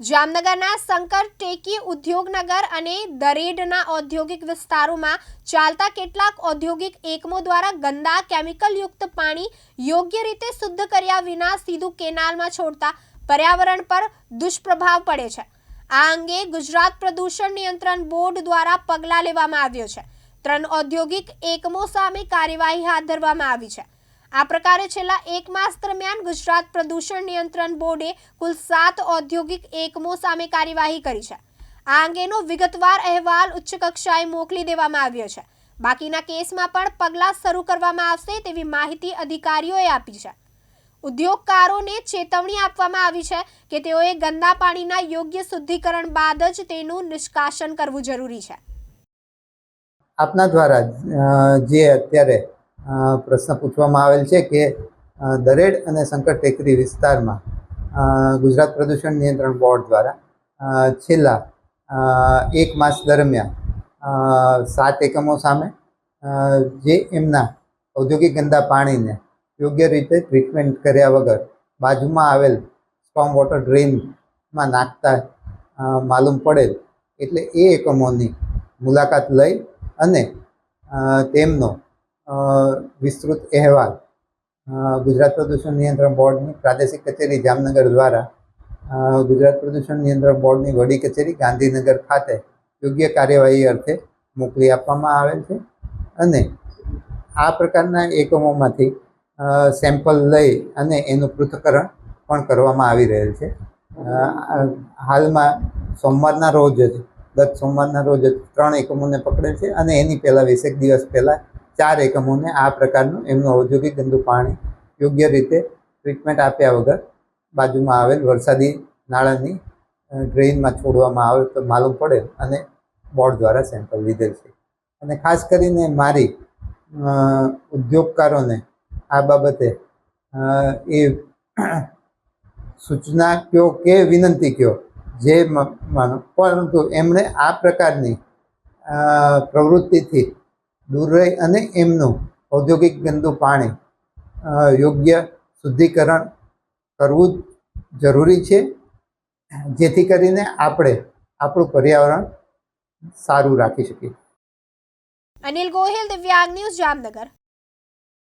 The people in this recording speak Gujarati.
જામનગરના શંકર ટેકી ઉદ્યોગનગર અને દરેડના ઔદ્યોગિક વિસ્તારોમાં ચાલતા કેટલાક ઔદ્યોગિક એકમો દ્વારા ગંદા કેમિકલયુક્ત પાણી યોગ્ય રીતે શુદ્ધ કર્યા વિના સીધું કેનાલમાં છોડતા પર્યાવરણ પર દુષ્પ્રભાવ પડે છે. આ અંગે ગુજરાત પ્રદૂષણ નિયંત્રણ બોર્ડ દ્વારા પગલાં લેવામાં આવ્યો છે. ત્રણ ઔદ્યોગિક એકમો સામે કાર્યવાહી હાથ ધરવામાં આવી છે. આ પ્રકારે છેલ્લા એક માસ દરમિયાન ગુજરાત પ્રદૂષણ નિયંત્રણ બોર્ડે કુલ સાત ઔદ્યોગિક એકમો સામે કાર્યવાહી કરી છે. આ અંગેનો વિગતવાર અહેવાલ ઉચ્ચ કક્ષાએ મોકલી દેવામાં આવ્યો છે. બાકીના કેસમાં પણ પગલાં શરૂ કરવામાં આવશે તેવી માહિતી અધિકારીઓએ આપી છે. ઉદ્યોગકારોને ચેતવણી આપવામાં આવી છે કે તેઓએ ગંદા પાણીના યોગ્ય શુદ્ધિકરણ બાદ જ તેનું નિષ્કાશન કરવું જરૂરી છે. આપના દ્વારા જે અત્યારે પ્રશ્ન પૂછવામાં આવેલ છે કે દરેડ અને શંકર ટેકરી વિસ્તારમાં ગુજરાત પ્રદૂષણ નિયંત્રણ બોર્ડ દ્વારા છેલ્લા એક માસ દરમિયાન સાત એકમો સામે જે એમના ઔદ્યોગિક ગંદા પાણીને યોગ્ય રીતે ટ્રીટમેન્ટ કર્યા વગર બાજુમાં આવેલ સ્ટોમ વોટર ડ્રેનમાં નાખતા માલુમ પડેલ, એટલે એ એકમોની મુલાકાત લઈ અને તેમનો વિસ્તૃત અહેવાલ. ગુજરાત પ્રદૂષણ નિયંત્રણ બોર્ડની પ્રાદેશિક કચેરી જામનગર દ્વારા ગુજરાત પ્રદૂષણ નિયંત્રણ બોર્ડની વડી કચેરી ગાંધીનગર ખાતે યોગ્ય કાર્યવાહી અર્થે મોકલી આપવામાં આવેલ છે. અને આ પ્રકારના એકમોમાંથી સેમ્પલ લઈ અને એનું પૃથ્થકરણ પણ કરવામાં આવી રહેલ છે. હાલમાં સોમવારના રોજ જ, ગત સોમવારના રોજ જ ત્રણ એકમોને પકડેલ છે અને એની પહેલાં વીસેક દિવસ પહેલાં ચાર એકમોને આ પ્રકારનું એમનું ઔદ્યોગિક ગંદુ પાણી યોગ્ય રીતે ટ્રીટમેન્ટ આપ્યા વગર બાજુમાં આવેલ વરસાદી નાળાની ડ્રેઇનમાં છોડવામાં આવે તો માલુમ પડે અને બોર્ડ દ્વારા સેમ્પલ લીધેલ છે. અને ખાસ કરીને મારી ઉદ્યોગકારોને આ બાબતે એ સૂચના કયો કે વિનંતી કયો, જે માનો, પરંતુ એમણે આ પ્રકારની પ્રવૃત્તિથી દૂર રહે અને એમનું ઔદ્યોગિક ગંદુ પાણી યોગ્ય શુદ્ધિકરણ કરવું જરૂરી છે. જેથી કરીને આપણે આપણું પર્યાવરણ સારું રાખી શકીએ. અનિલ ગોહિલ, દિવ્યાંગ ન્યૂઝ જામનગર.